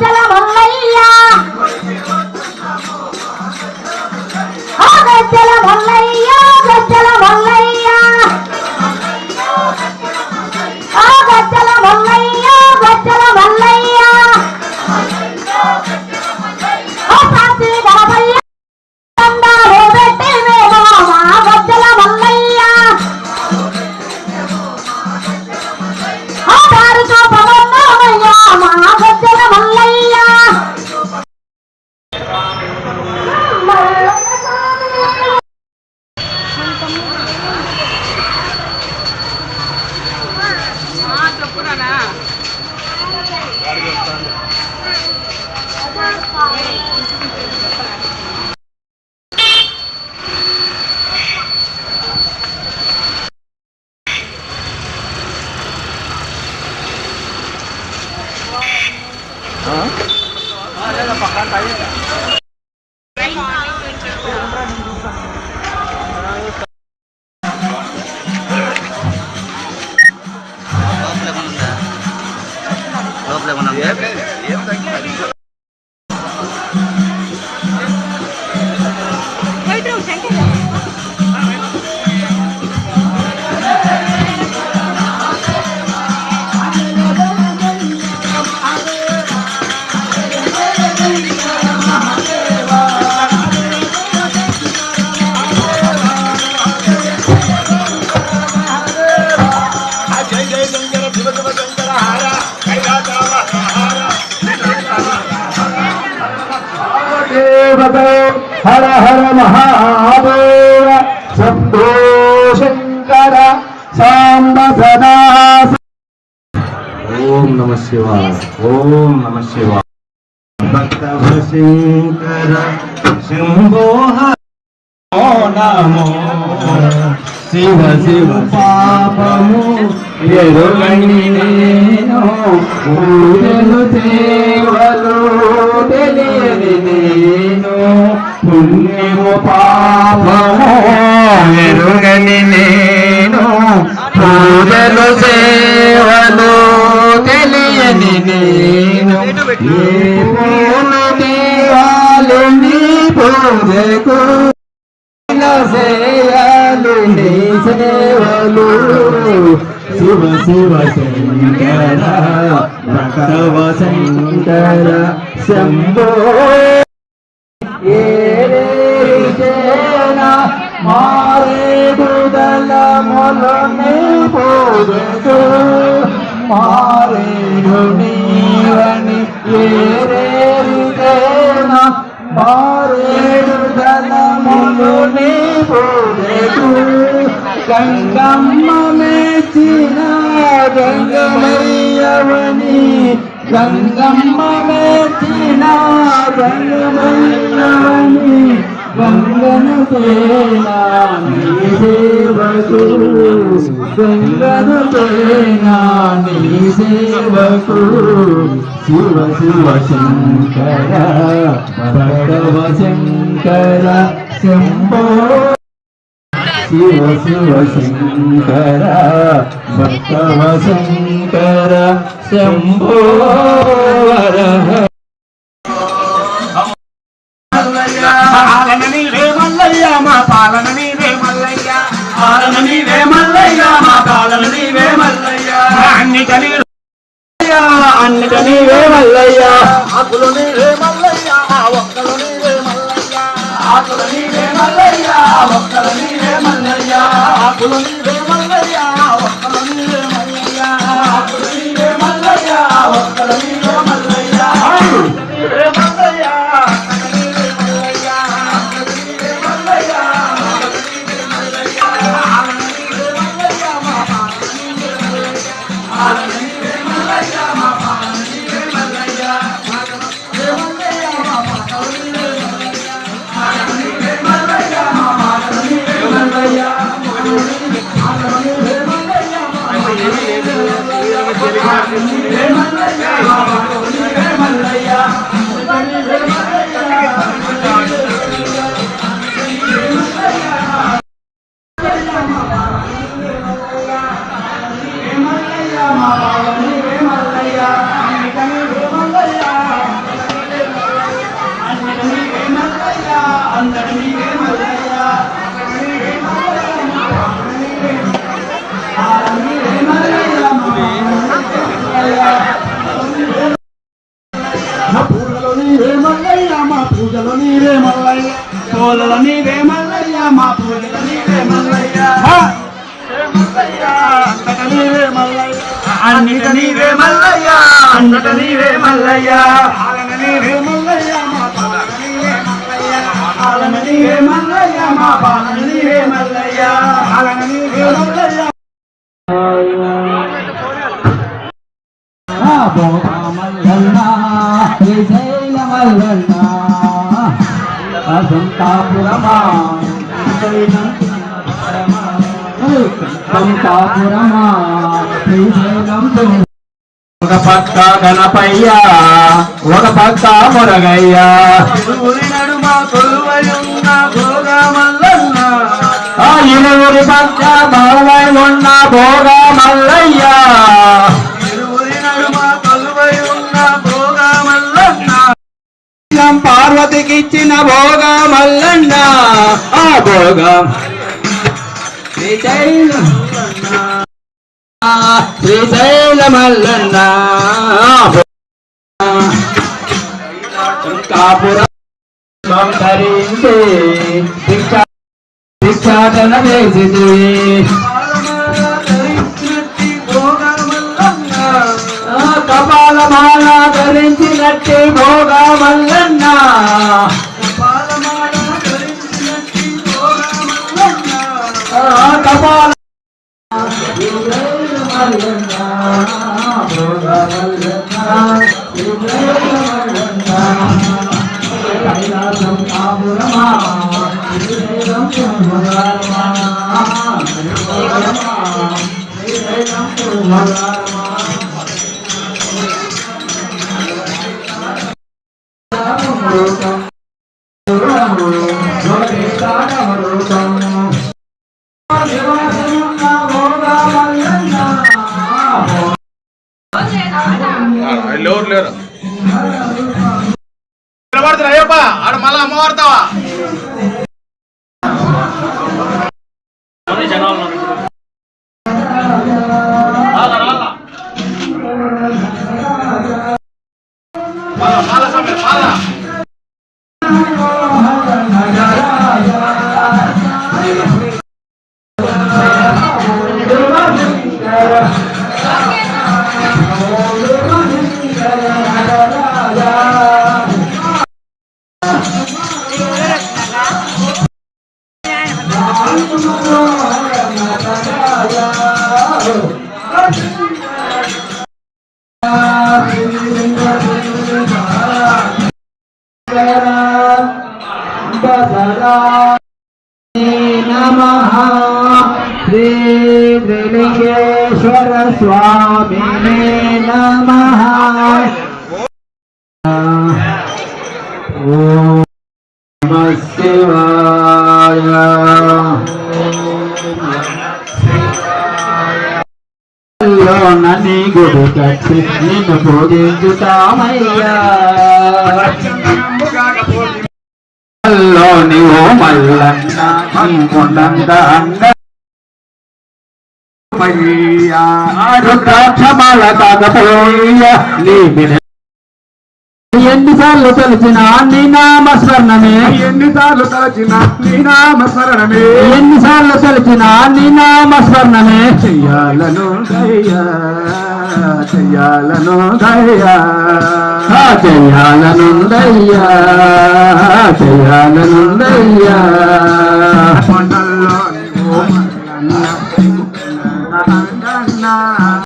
గజ్జల మల్లయ్య లోపల దేవతో హర హర మహాదేవ శంభో శంకర సాంబ సదా ఓం నమ శివాయ ఓం నమ శివాయ. భక్తవ శంకర శంభో నమో. శివ శివ పాపము ఎరుగని నేను పూజలు సేవలు తెలియని నేను పుణ్యము పాపము ఎరుగని నేను పూజలు సేవలు తెలియని నేను ఏ పూలు దేవాలు నీ పూజకు సేవలు శివ శివ శంకర భక్తవ శంకర శంభో ఏరేన మారేడుదల మొలని పోదకు మారేడు నీవని గంగమ్మ మెచ్చిన గంగమయ్యవని. గంగమ్మ మెచ్చిన గంగమయ్యవని. గంగను తేనా సేవకు. గంగను తేనా సేవకు. శివ శివ శంకర భగవ శంకర శంభో. శివ శివ శంకర భక్తవ శంకర శంభో వరహ పాలన నీవే మల్లయ్య మా పాలన నీవే మల్లయ్య. పాలన నీవే మల్లయ్య మా పాలన నీవే మల్లయ్య. అన్నిట నీవే అన్నిట నీవే మల్లయ్య. ఆకులు నీవే నీవే మల్లయ్య ఒక్కలు నీవే మల్లయ్య నీవే మల్లయ్య. ఒక్కలు నీవే మల్లయ్య Yeah. తోలల నీవే మల్లయ్య మా పూజల నీవే మల్లయ్య. అంతట నీవే మల్లయ్య అన్నిట నీవే మల్లయ్య అంతట నీవే మల్లయ్య. ఆలన మల్లయ్య మల్లయ్య. మల్లయ్య మల్లయ్య. మల్లయ్య. అసంతాపురమా సంతాపురమా శ్రీశైలం ఒక పక్క గణపయ్య ఒక పక్క మురగయ్య ఇరువురి నడుమ కొలువై ఉన్న భోగా మల్లన్న ఆ ఇరువురి పక్క బావై ఉన్న భోగ మల్లయ్య పార్వతికిచ్చిన భోగ మల్లన్న ఆ భోగ. శ్రీశైల ఆ శ్రీశైల మల్లన్న కాపురం ధరించి భిక్షాటన చేసింది ధరించినట్టి భోగా మల్ల ధరించినట్టి భోగ లేరు లేరు? నమః. శ్రీ త్రిలింగేశ్వర స్వామినే నమః. ఓం నమః గుడి కట్టి నిన్ను పూజించుతామయ్యా. లోని ఓ మల్లన్న అనుకుండంత అంగ రుద్రాక్షమాల కాకపోయ నీ ఎన్నిసార్లు తలచిన నీ నామ స్మరణమే ఎన్నిసార్లు తలచిన నీ నామస్మరణమే ఎన్నిసార్లు తెలిసిన నీ నామస్మరణమే చెయ్యాలను చెయ్యాలను దయ్యా. చెయ్యాలను దయ్యా. చెయ్యాలను దయ్యా. కొండల్లో